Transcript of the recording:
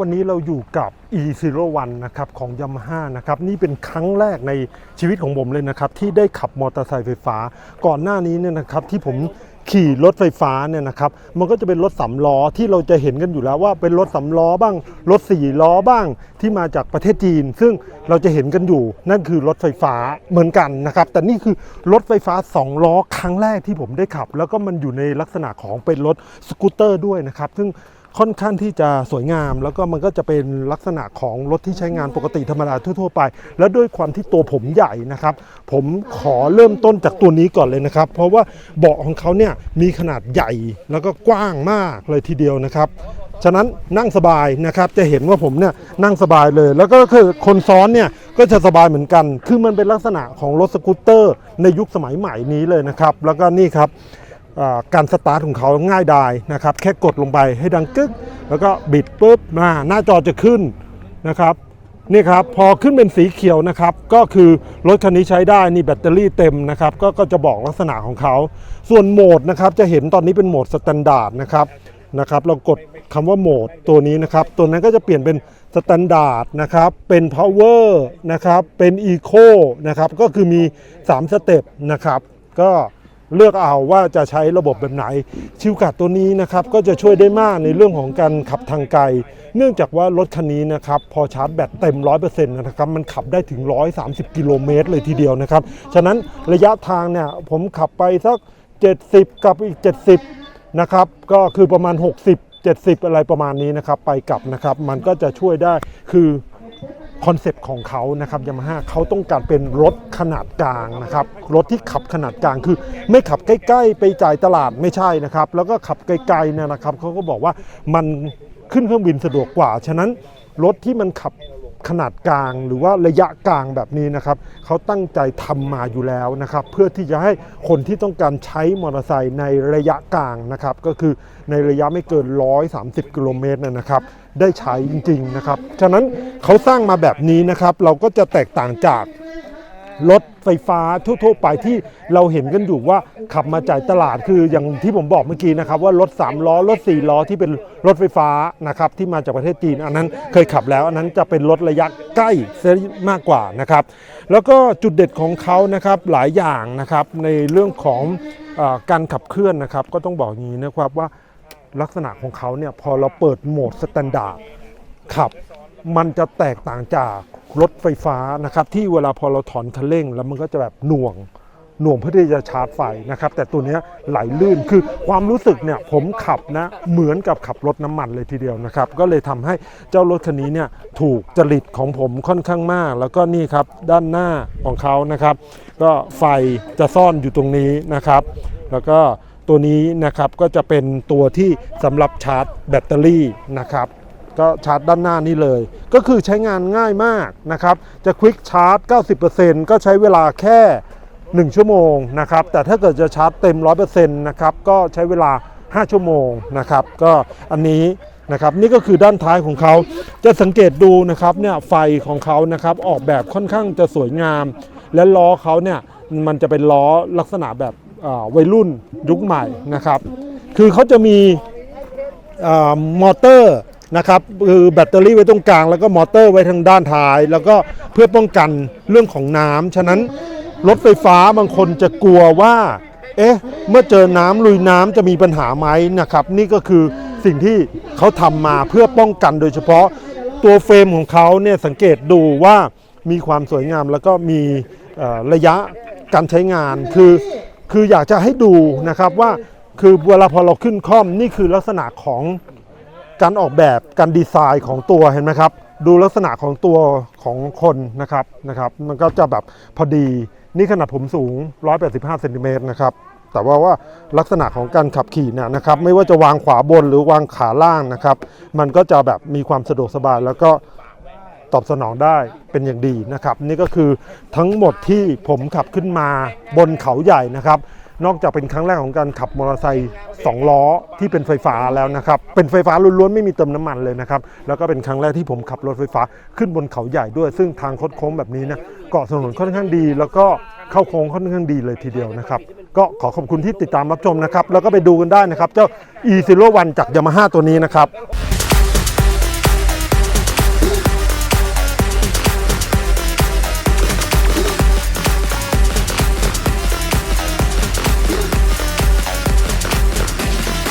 วันนี้เราอยู่กับ e 0 1 นะครับของ Yamaha นะครับนี่เป็นครั้งแรกในชีวิตของผมเลยนะครับที่ได้ขับมอเตอร์ไซค์ไฟฟ้า ก่อนหน้านี้เนี่ยนะครับที่ผมขี่รถไฟฟ้าเนี่ยนะครับมันก็จะเป็นรถสำล้อที่เราจะเห็นกันอยู่แล้วว่าเป็นรถสำล้อบ้าง รถสี่ล้อบ้างที่มาจากประเทศจีน ซึ่งเราจะเห็นกันอยู่ นั่นคือรถไฟฟ้าเหมือนกันนะครับแต่นี่คือรถไฟฟ้าสองล้อครั้งแรกที่ผมได้ขับ แล้วก็มันอยู่ในลักษณะของเป็นรถสกูตเตอร์ด้วยนะครับซึ่ง ค่อนข้างที่จะสวยงาม แล้วก็มันก็จะเป็นลักษณะของรถที่ใช้งานปกติธรรมดาทั่ว ๆ ไป แล้วด้วยความที่ตัวผมใหญ่นะครับ ผมขอเริ่มต้นจากตัวนี้ก่อนเลยนะครับ เพราะว่าเบาะของเขาเนี่ยมีขนาดใหญ่แล้วก็กว้างมากเลยทีเดียวนะครับฉะนั้นนั่งสบายนะครับจะเห็นว่าผมเนี่ยนั่งสบายเลย แล้วก็คือคนซ้อนเนี่ยก็จะสบายเหมือนกัน คือมันเป็นลักษณะของรถสกูตเตอร์ ในยุคสมัยใหม่นี้เลยนะครับ แล้วก็นี่ครับอ่า การสตาร์ทของเขาง่ายดายนะครับ แค่กดลงไปให้ดังกึก แล้วก็บิดปุ๊บมาหน้าจอจะขึ้นนะครับนี่ครับพอขึ้นเป็นสีเขียวนะครับ ก็คือรถคันนี้ใช้ได้นี่แบตเตอรี่เต็มนะครับก็ก็จะบอกลักษณะของเขา ส่วนโหมดนะครับจะเห็นตอนนี้เป็นโหมดสแตนดาร์ดนะครับนะครับ เรากดคำว่าโหมดตัวนี้นะครับ ตัวนั้นก็จะเปลี่ยนเป็นสแตนดาร์ดนะครับเป็น power นะครับเป็น eco นะครับก็คือมี 3 สเต็ปนะครับ ก็ เลือกเอาว่าจะใช้ระบบแบบไหน ชิวกัดตัวนี้นะครับก็จะช่วยได้มากในเรื่องของการขับทางไกล เนื่องจากว่ารถคันนี้นะครับพอชาร์จแบตเต็ม 100%นะครับมันขับได้ถึง 130 กิโลเมตรเลยทีเดียวนะครับ ฉะนั้นระยะทางเนี่ยผมขับไปสัก 70 กับอีก 70 นะครับก็คือประมาณ 60 70 อะไรประมาณนี้นะครับไปกลับนะครับมันก็จะช่วยได้คือ คอนเซปต์ของเขานะครับยามาฮ่าเขาต้องการเป็นรถขนาดกลางนะครับ รถที่ขับขนาดกลางคือ ไม่ขับใกล้ ๆ ไปจ่ายตลาดไม่ใช่นะครับ แล้วก็ขับไกลๆนะครับเขาก็บอกว่ามันขึ้นเครื่องบินสะดวกกว่า ฉะนั้นรถที่มันขับ ขนาดกลาง หรือว่าระยะกลางแบบนี้นะครับเขาตั้งใจทำมาอยู่แล้วนะครับ เพื่อที่จะให้คนที่ต้องการใช้มอเตอร์ไซค์ในระยะกลางนะครับ ก็คือในระยะไม่เกิน 130 กิโลเมตรนะครับ ได้ใช้จริงๆนะครับ ฉะนั้นเขาสร้างมาแบบนี้นะครับ เราก็จะแตกต่างจาก รถไฟฟ้าทั่วๆไปที่เราเห็นกันอยู่ว่าขับมาจ่ายตลาดคืออย่างที่ผมบอกเมื่อกี้นะครับว่ารถ 3 ล้อ รถ 4 ล้อที่เป็นรถไฟฟ้านะครับที่มาจากประเทศจีน อันนั้นเคยขับแล้ว อันนั้นจะเป็นรถระยะใกล้มากกว่านะครับ แล้วก็จุดเด็ดของเขานะครับหลายอย่างนะครับในเรื่องของออการขับเคลื่อนนะครับ ก็ต้องบอกอย่างนี้นะครับว่าลักษณะของเขาเนี่ยพอเราเปิดโหมดสแตนดาร์ดขับ มันจะแตกต่างจากรถไฟฟ้านะครับ ที่เวลาพอเราถอนคันเร่ง แล้วมันก็จะแบบหน่วงหน่วงเพื่อที่จะชาร์จไฟนะครับ แต่ตัวนี้ไหลลื่นคือความรู้สึกเนี่ยผมขับนะเหมือนกับขับรถน้ำมันเลยทีเดียวนะครับ ก็เลยทำให้เจ้ารถคันนี้เนี่ยถูกจริตของผมค่อนข้างมาก แล้วก็นี่ครับด้านหน้าของเขานะครับ ก็ไฟจะซ่อนอยู่ตรงนี้นะครับ แล้วก็ตัวนี้นะครับก็จะเป็นตัวที่สำหรับชาร์จแบตเตอรี่นะครับ ก็ชาร์จด้านหน้านี่เลย ก็คือใช้งานง่ายมากนะครับ จะควิกชาร์จ 90%ก็ใช้เวลาแค่ 1 ชั่วโมงนะครับ แต่ถ้าเกิดจะชาร์จเต็ม 100%นะครับ ก็ใช้เวลา 5 ชั่วโมงนะครับ ก็อันนี้นะครับนี่ก็คือด้านท้ายของเขา จะสังเกตดูนะครับเนี่ยไฟของเขานะครับออกแบบค่อนข้างจะสวยงาม และล้อเขาเนี่ยมันจะเป็นล้อลักษณะแบบวัยรุ่นยุคใหม่นะครับ คือเขาจะมีอมอเตอร์ นะครับคือแบตเตอรี่ไว้ตรงกลาง แล้วก็มอเตอร์ไว้ทางด้านท้าย แล้วก็เพื่อป้องกันเรื่องของน้ำฉะนั้นรถไฟฟ้าบางคนจะกลัวว่า เอ๊ะ เมื่อเจอน้ำลุยน้ำจะมีปัญหาไหมนะครับ นี่ก็คือสิ่งที่เขาทำมาเพื่อป้องกันโดยเฉพาะตัวเฟรมของเขาเนี่ยสังเกตดูว่ามีความสวยงามแล้วก็มีระยะการใช้งานคือคืออยากจะให้ดูนะครับว่าคือเวลาพอเราขึ้นคล่อมนี่คือลักษณะของ การออกแบบการดีไซน์ของตัวเห็นไหมครับ ดูลักษณะของตัวของคนนะครับนะครับ มันก็จะแบบพอดีนี่ขนาดผมสูง 185เซนติเมตรนะครับแต่ว่าว่าลักษณะของการขับขี่เนี่ยนะครับ ไม่ว่าจะวางขวาบนหรือวางขาล่างนะครับ มันก็จะแบบมีความสะดวกสบายแล้วก็ตอบสนองได้เป็นอย่างดีนะครับ นี่ก็คือทั้งหมดที่ผมขับขึ้นมาบนเขาใหญ่นะครับ นอกจากเป็นครั้งแรกของการขับมอเตอร์ไซค์ 2 ล้อที่เป็นไฟฟ้าแล้วนะครับ เป็นไฟฟ้าล้วนๆไม่มีเติมน้ำมันเลยนะครับ แล้วก็เป็นครั้งแรกที่ผมขับรถไฟฟ้าขึ้นบนเขาใหญ่ด้วย ซึ่งทางคดโค้งแบบนี้นะเกาะถนนค่อนข้างดี แล้วก็เข้าโค้งค่อนข้างดีเลยทีเดียวนะครับ ก็ขอขอบคุณที่ติดตามรับชมนะครับ แล้วก็ไปดูกันได้นะครับ เจ้า e 0 1จากยามาฮ่าตัวนี้นะครับ